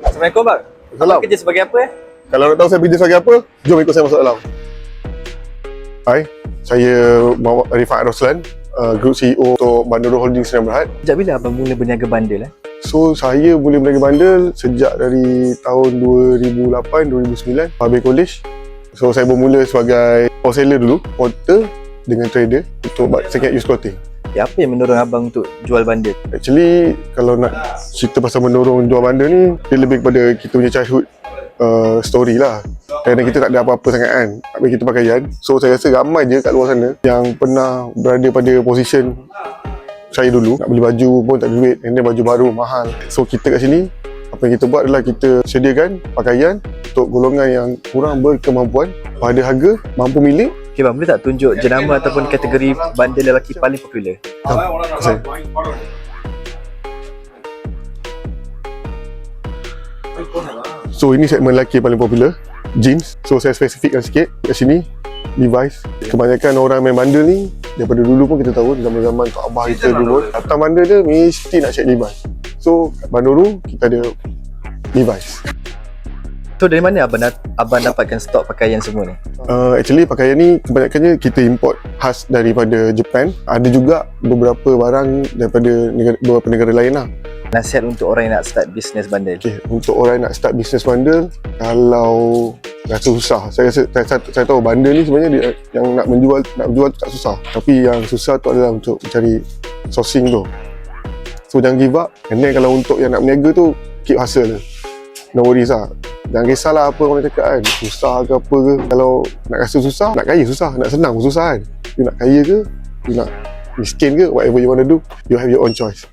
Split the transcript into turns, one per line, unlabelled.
Assalamualaikum bang.
Salam.
Abang kerja sebagai apa eh?
Kalau nak tahu saya kerja sebagai apa, jom ikut saya masuk dalam. Hai, saya Muhammad Rifat Roslan, uh, Group CEO untuk Bandar Holding Sdn Bhd.
Sejak bila abang mula berniaga bandel eh?
So, saya boleh berniaga bandel sejak dari tahun 2008-2009, Habis College. So, saya bermula sebagai wholesaler dulu, porter dengan trader untuk second use clothing.
Ya, apa yang mendorong abang untuk jual bandel?
Actually, kalau nak cerita pasal mendorong jual bandar ni, dia lebih kepada kita punya childhood uh, story lah. Kerana kita tak ada apa-apa sangat kan. Habis kita pakaian. So, saya rasa ramai je kat luar sana yang pernah berada pada position saya dulu. Nak beli baju pun tak ada duit. And then baju baru, mahal. So, kita kat sini, apa yang kita buat adalah kita sediakan pakaian untuk golongan yang kurang berkemampuan pada harga mampu milik
Okay bang, boleh tak tunjuk jenama ataupun kategori bandel lelaki paling popular?
saya. So ini segmen lelaki paling popular Jeans. So saya spesifikkan sikit Kat sini Levi's. Kebanyakan orang main bandel ni Daripada dulu pun kita tahu Zaman-zaman Tok Abah kita dulu. Pun Datang bandel dia Mesti nak check Levi's. So kat Banduru Kita ada Levi's.
So dari mana abang, abang dapatkan stok pakaian semua ni?
Uh, Actually pakaian ni Kebanyakannya kita import Khas daripada Japan Ada juga beberapa barang Daripada negara, beberapa negara lain lah
Nasihat untuk orang yang nak start bisnes bandel.
Okay, untuk orang yang nak start bisnes bandel, kalau rasa susah, saya rasa saya, saya, saya tahu bandel ni sebenarnya dia, yang nak menjual nak menjual tu tak susah. Tapi yang susah tu adalah untuk mencari sourcing tu. So jangan give up. And then kalau untuk yang nak berniaga tu, keep hustle. No worries lah. Jangan kisahlah apa orang cakap kan. Susah ke apa ke. Kalau nak rasa susah, nak kaya susah. Nak senang susah kan. You nak kaya ke, you nak miskin ke, whatever you want to do, you have your own choice.